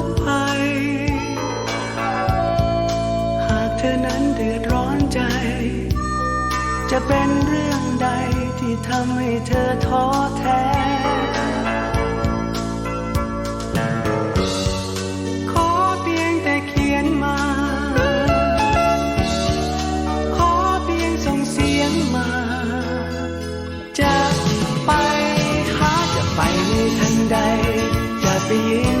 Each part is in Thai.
ก ดือดร้อนใจ จะเป็นเรื่องใดที่ทำให้เธอท้อแท้ ขอเพียงแต่เขียนมา ขอเพียงส่งเสียงมา จะไปหาจะไปในทันใด จะไปยืน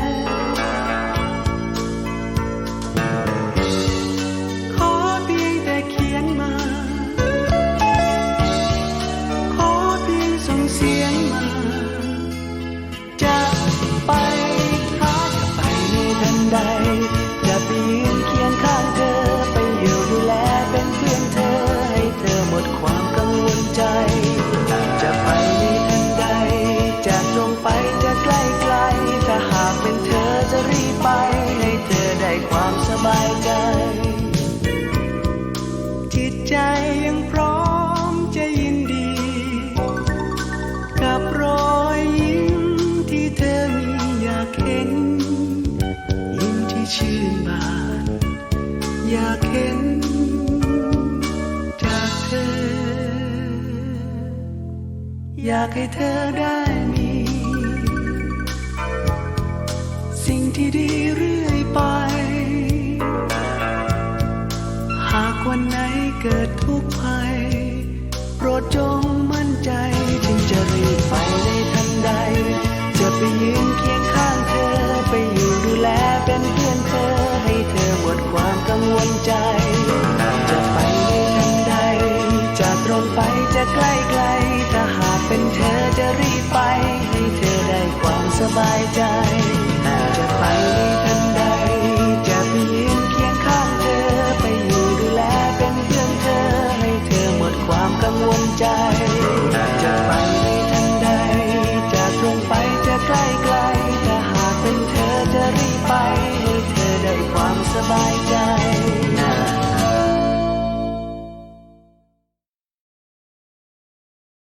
ใด จะไปยืนเคียงข้างเธอ ไปอยู่ดูแลเป็นเพื่อนเธอ ให้เธอหมดความกังวลใจ จะไปในทันใด จะตรงไปจะใกล้ไกล ถ้าหากเป็นเธอจะรีบไป ให้เธอได้ความสบายใจ ชื่นบาน อยากเห็นจากเธอ อยากให้เธอได้มี สิ่งที่ดีเรื่อยไป หากวันไหนเกิดทุกข์ภัย โปรดจงมั่นใจ จึงจะรีบไปในทันใด จะไปยืนเคียง ค